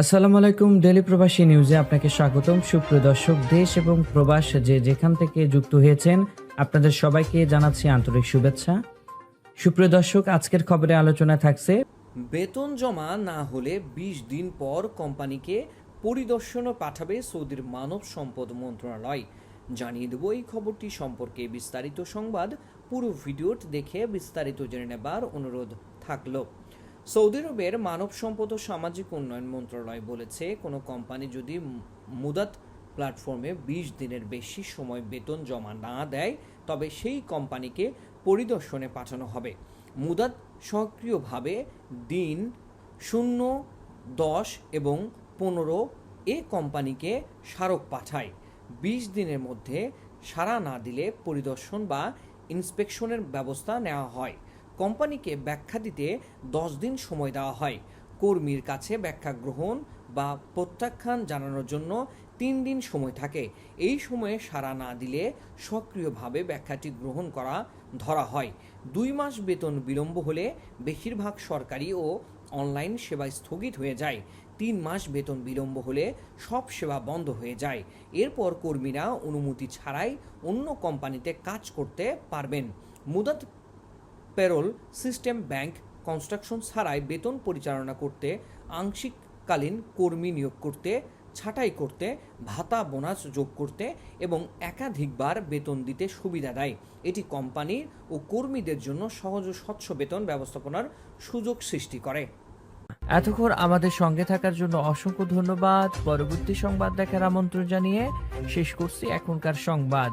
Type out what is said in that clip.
আসসালামু আলাইকুম ডেলি প্রবাসী নিউজে আপনাকে স্বাগতম। সুপ্রিয় দর্শক, দেশ এবং প্রবাস যে যেখান থেকে যুক্ত হয়েছেন, আপনাদের সবাইকে জানাচ্ছি আন্তরিক শুভেচ্ছা। সুপ্রিয় দর্শক, আজকের খবরে আলোচনা থাকছে, বেতন জমা না হলে ২০ দিন পর কোম্পানিকে পরিদর্শনও পাঠাবে সৌদির মানব সম্পদ মন্ত্রণালয়। জানিয়ে দেব এই খবরটি সম্পর্কে বিস্তারিত সংবাদ। পুরো ভিডিওটি দেখে বিস্তারিত জেনে নেবার অনুরোধ থাকল। সৌদি আরবের মানব সম্পদ ও সামাজিক উন্নয়ন মন্ত্রণালয় বলেছে, কোনো কোম্পানি যদি মুদাত প্ল্যাটফর্মে বিশ দিনের বেশি সময় বেতন জমা না দেয়, তবে সেই কোম্পানিকে পরিদর্শনে পাঠানো হবে। মুদাত সক্রিয়ভাবে দিন শূন্য, দশ এবং পনেরো এ কোম্পানিকে স্মারক পাঠায়। বিশ দিনের মধ্যে সাড়া না দিলে পরিদর্শন বা ইন্সপেকশনের ব্যবস্থা নেওয়া হয়। কোম্পানিকে ব্যাখ্যা দিতে দশ দিন সময় দেওয়া হয়। কর্মীর কাছে ব্যাখ্যা গ্রহণ বা প্রত্যাখ্যান জানানোর জন্য তিন দিন সময় থাকে। এই সময়ে সাড়া না দিলে সক্রিয়ভাবে ব্যাখ্যাটি গ্রহণ করা ধরা হয়। দুই মাস বেতন বিলম্ব হলে বেশিরভাগ সরকারি ও অনলাইন সেবা স্থগিত হয়ে যায়। তিন মাস বেতন বিলম্ব হলে সব সেবা বন্ধ হয়ে যায়। এরপর কর্মীরা অনুমতি ছাড়াই অন্য কোম্পানিতে কাজ করতে পারবেন। মুদাত পেরোল সিস্টেম ব্যাংক কনস্ট্রাকশন ছাড়াই বেতন পরিচালনা করতে, আংশিককালীন কর্মী নিয়োগ করতে, ছাঁটাই করতে, ভাতা বোনাস যোগ করতে এবং একাধিকবার বেতন দিতে সুবিধা দেয়। এটি কোম্পানি ও কর্মীদের জন্য সহজ ও স্বচ্ছ বেতন ব্যবস্থাপনার সুযোগ সৃষ্টি করে। এতক্ষণ আমাদের সঙ্গে থাকার জন্য অসংখ্য ধন্যবাদ। পরবর্তী সংবাদ দেখার আমন্ত্রণ জানিয়ে শেষ করছি এখনকার সংবাদ।